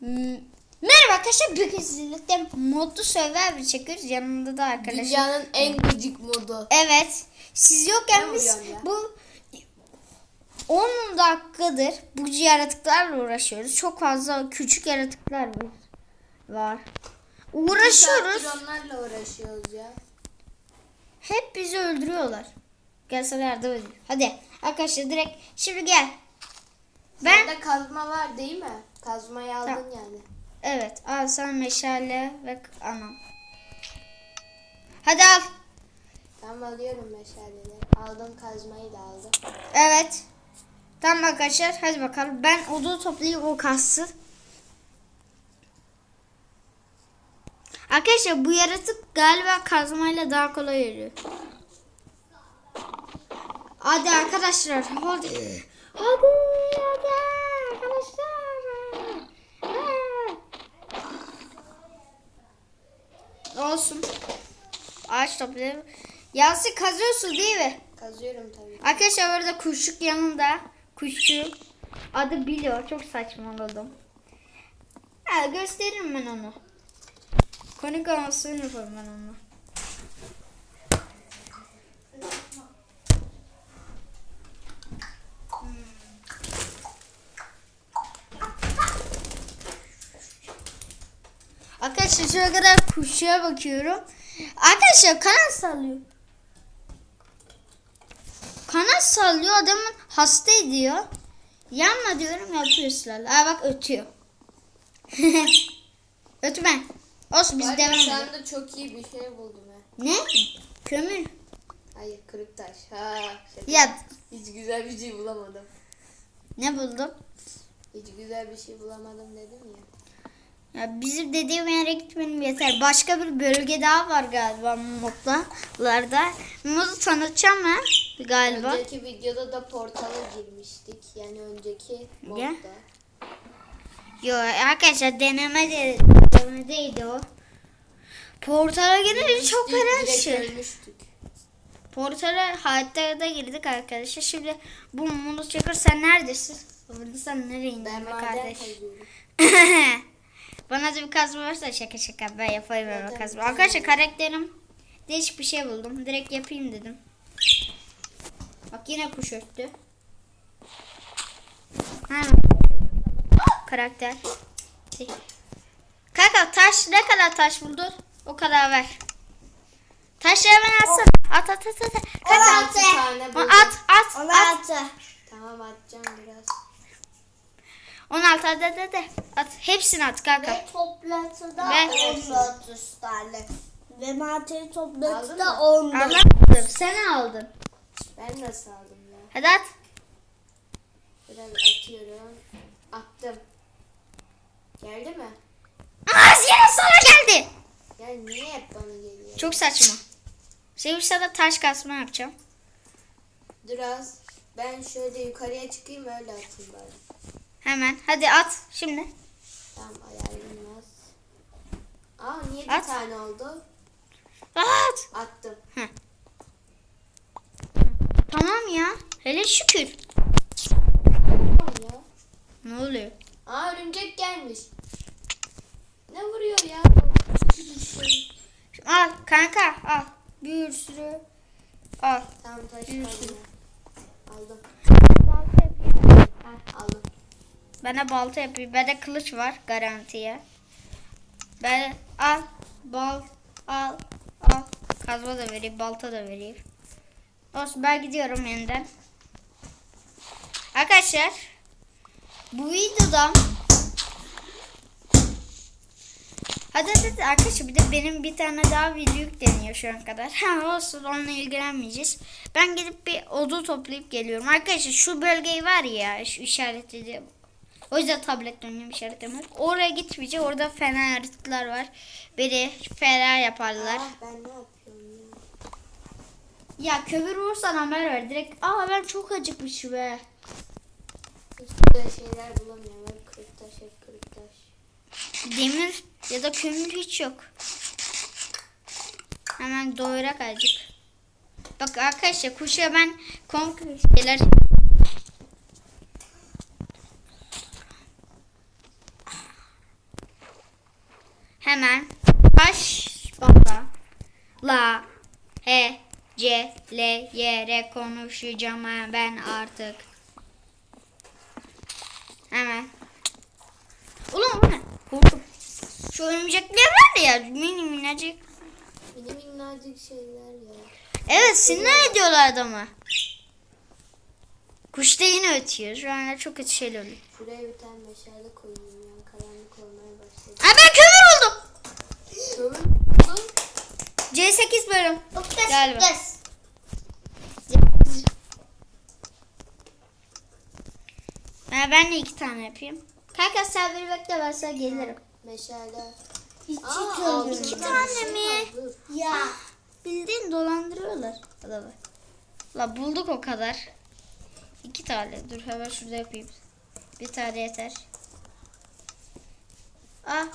Hmm, Merhaba arkadaşlar bugün sizinle modlu Survivor çekiyoruz yanımda da arkadaşlar. Dünyanın en gıcık modu. Evet siz yokken Ne biz ya? bu 10 dakikadır bu yaratıklarla uğraşıyoruz. Çok fazla küçük yaratıklar var. Uğraşıyoruz. Onlarla uğraşıyoruz ya. Hep bizi öldürüyorlar. Gel sana yardım edeyim. Hadi arkadaşlar direkt şimdi gel. Ben Sende kazma var değil mi? Kazmayı aldın Tamam. yani. evet al sana meşale ve anam. Hadi al. Tamam alıyorum meşaleleri. Aldım kazmayı da aldım. Evet. Tamam arkadaşlar hadi bakalım. Ben odun toplayayım o kastı. Arkadaşlar bu yaratık galiba kazmayla daha kolay yürüyor. Hadi arkadaşlar hadi. Hadi hadi arkadaşlar. Ha. Olsun. Ağaç toplayalım. Yasin kazıyorsun değil mi? Kazıyorum tabii. Arkadaşlar orada kuşluk yanında kuşçu adı biliyor. Çok saçmaladım. Ha, gösteririm ben onu. Konuk olmasını yaparım ben onu. Arkadaşlar şöyle kadar kuşçuya bakıyorum. Arkadaşlar kanat sallıyor. Kanat sallıyor adamın hasta ediyor. Yanma diyorum yapıyor ısrarla. Aa bak ötüyor. Ötme. Olsun biz devam edelim. anda çok iyi bir şey buldum ha. Ne? Kömür. Hayır kırık taş. Ha, şaka. Ya Hiç güzel bir şey bulamadım. ne buldum? Hiç güzel bir şey bulamadım dedim ya. Ya bizim dediğim yere gitmenim yeter. Başka bir bölge daha var galiba modlarda. Modu tanıtacağım mı? Galiba. Önceki videoda da portala girmiştik. Yani önceki modda. Ya. Yo arkadaşlar deneme de, denemedeydi o. Portala girince çok fena şey. Portala hayatta da girdik arkadaşlar. Şimdi bu Mulut Çakır sen neredesin? Sen nereye indin Ben be kardeş? Bana da bir kazma varsa şaka şaka ben yapayım Zaten kazma. Arkadaşlar karakterim değişik bir şey buldum. Direkt yapayım dedim. Bak yine kuş öttü. Ha. Karakter. Kanka taş ne kadar taş buldun? O kadar ver. Taşları hemen atsana. At at at at. Kanka Altı tane at buldum. at at. at. Tamam atacağım biraz. 16 hadi hadi hadi. At. Hepsini at kanka. Ve toplatı da Ben- 19 tane. Ve materi Aldın toplatı mı? da 14. Anlamadım. Sen aldın. Ben nasıl aldım ya? Hadi at. Biraz atıyorum. Attım. Geldi mi? Aa yine sana geldi. Ya niye hep bana geliyor? Çok saçma. Şimdi sana taş kasma yapacağım. Biraz. Ben şöyle yukarıya çıkayım öyle atayım bari. Hemen. Hadi at şimdi. Tamam ayarlayayım az. Aa niye bir At. tane oldu? At. Attım. Tamam ya. Hele şükür. Tamam ya. Ne oluyor? Aa örümcek gelmiş. Ne vuruyor ya? Al kanka al. Bir sürü. Al. Tamam taş Bir. Aldım. Balta yapayım. Aldım. Bana balta yapayım. Bende kılıç var garantiye. Ben al. Bal. Al. Al. Kazma da vereyim. Balta da vereyim. Olsun ben gidiyorum yeniden. Arkadaşlar. Bu videoda Hadi hadi, arkadaşlar bir de benim bir tane daha video yükleniyor şu an kadar. Olsun onunla ilgilenmeyeceğiz. Ben gidip bir odun toplayıp geliyorum. Arkadaşlar şu bölgeyi var ya şu işaretledi. O yüzden tabletle oynuyorum işaretlemiyor. Oraya gitmeyeceğim. Orada fena yaratıklar var. Beni fena yaparlar. Aa ben ne yapıyorum ya? Ya kömür vursan haber ver. Direkt aa ben çok acıkmışım be. Hiç şeyler bulamıyorum. Hep kırık taş hep kırık taş. Demir ya da kömür hiç yok. Hemen doyurak acık. Bak arkadaşlar kuşa ben komik şeyler Hemen baş baba la he c l y r konuşacağım ben artık. Hemen. Ulan bu ne? Korktum. Şu örümcekler var ya mini minnacık. Mini minnacık şeyler ya. Evet sinir ediyorlar adamı. Kuş da yine ötüyor. Şu anda çok kötü şeyler oluyor. Şuraya bir tane meşale koyayım ya. Karanlık olmaya başladı. Ay ben kömür oldum. Kömür buldum. C8 bölüm. Galiba. Ha, ben de iki tane yapayım. Kanka sen beni bekle ben sana gelirim. Meşale. Hiç Aa, bir tane mi? Ya. Bildiğin dolandırıyorlar adamı. La bulduk o kadar. İki tane. Dur hemen şurada yapayım. Bir tane yeter. Ah.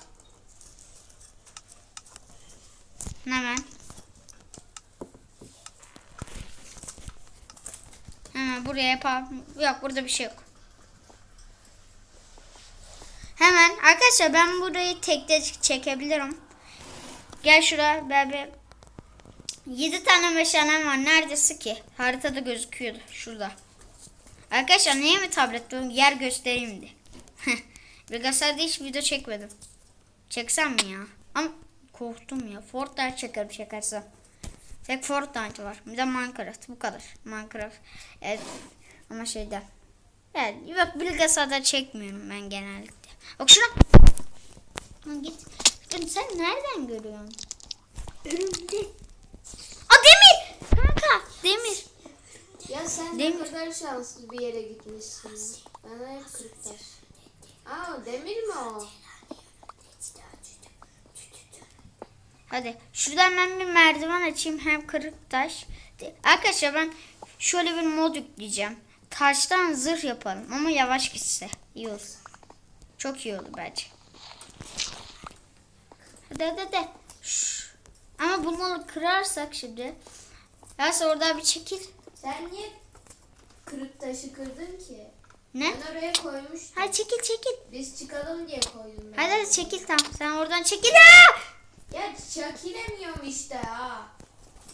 Hemen. Hemen buraya yapalım. Yok burada bir şey yok. Hemen arkadaşlar ben burayı tekte çekebilirim. Gel şuraya ben bir 7 tane meşalem var. Neredesin ki? Haritada gözüküyordu. Şurada. Arkadaşlar niye mi tablet? Yer göstereyim diye. Bilgisayarda hiç video çekmedim. Çeksem mi ya? Ama korktum ya. Fortnite çekerim çekersem. Tek Fortnite var. Bir de Minecraft. Bu kadar. Minecraft. Evet. Ama şeyde. Evet. Yok bilgisayarda çekmiyorum ben genellikle. Bak şuna. Lan git. Sen nereden görüyorsun? Örümcek. Aa demir. Kanka demir. Ya sen Demir. ne kadar şanslı bir yere gitmişsin. Bana hep taş. Aa demir mi o? Hadi şuradan ben bir merdiven açayım hem kırık taş. Arkadaşlar ben şöyle bir mod yükleyeceğim. Taştan zırh yapalım ama yavaş gitse iyi olur. Çok iyi olur bence. Hadi hadi hadi. Şş. Ama bunları kırarsak şimdi. Yasa orada bir çekil. Sen niye kırık taşı kırdın ki? Ne? Ben oraya koymuştum. Hadi çekil çekil. Biz çıkalım diye koydum ben. Hadi hadi çekil tamam. Sen oradan çekil. Aa! Ya çekilemiyorum işte ha.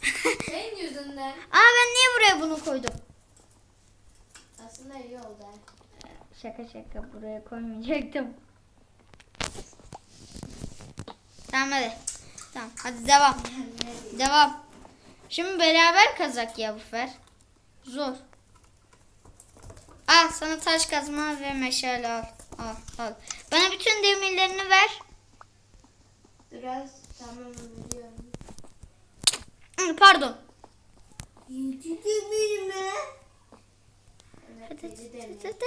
Senin yüzünden. Aa ben niye buraya bunu koydum? Aslında iyi oldu. Şaka şaka buraya koymayacaktım. Tamam hadi. Tamam hadi devam. Devam. Şimdi beraber kazak ya bu sefer. Zor. Al sana taş kazma ve meşale al. Al al. Bana bütün demirlerini ver. Biraz tamam biliyorum. Pardon. Yedi demir mi? Evet, yedi hadi, hadi.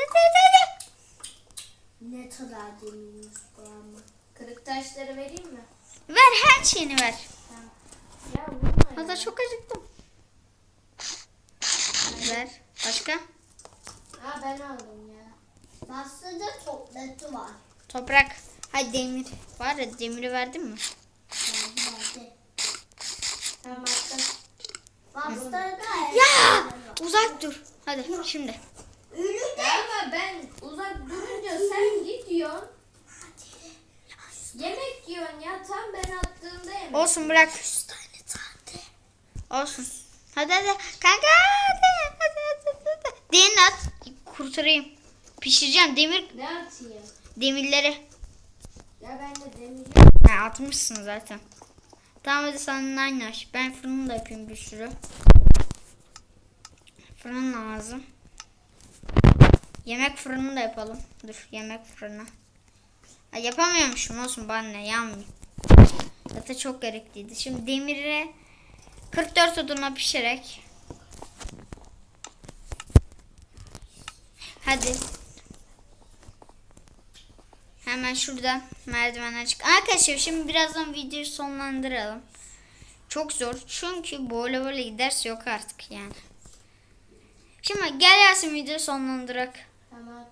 Ne kadar demirmiş bu ama. Kırık taşları vereyim mi? Ver her şeyini ver. Tamam. Ya vurma ya. Hatta çok acıktım. Ver. Başka? Ha ben aldım ya. Aslında toplatı var. Toprak. Hay demir. Var ya demiri verdin mi? Ya! Uzak dur. Hadi şimdi. Ölü Ya ama ben uzak durunca sen gidiyorsun. Yemek yiyorsun ya tam ben attığımda yemek. Olsun bırak. tane sahte. Olsun. Hadi hadi. Kanka hadi. Hadi hadi. hadi. Demir at. Kurtarayım. Pişireceğim demir Ne atayım? demirleri. Ya ben de demir Ha, atmışsın zaten. Tamam hadi sen aynı aç. Ben fırını da yapayım bir sürü. Fırın lazım. Yemek fırını da yapalım. Dur yemek fırını. Ha, yapamıyormuşum olsun bana ne yanmıyor. Zaten çok gerekliydi. Şimdi demiri 44 oduna pişerek. Hadi. Hemen şuradan merdivenden çık. Arkadaşlar şimdi birazdan videoyu sonlandıralım. Çok zor. Çünkü böyle böyle giderse yok artık yani. Şimdi gel Yasin videoyu sonlandırak. Tamam.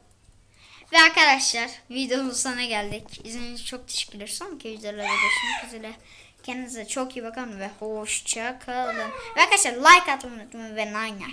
Ve arkadaşlar videomuz sana geldik. İzlediğiniz için çok teşekkürler. Sonraki videolarda görüşmek üzere. Kendinize çok iyi bakın ve hoşça kalın. Ve arkadaşlar like atmayı unutmayın ve nine.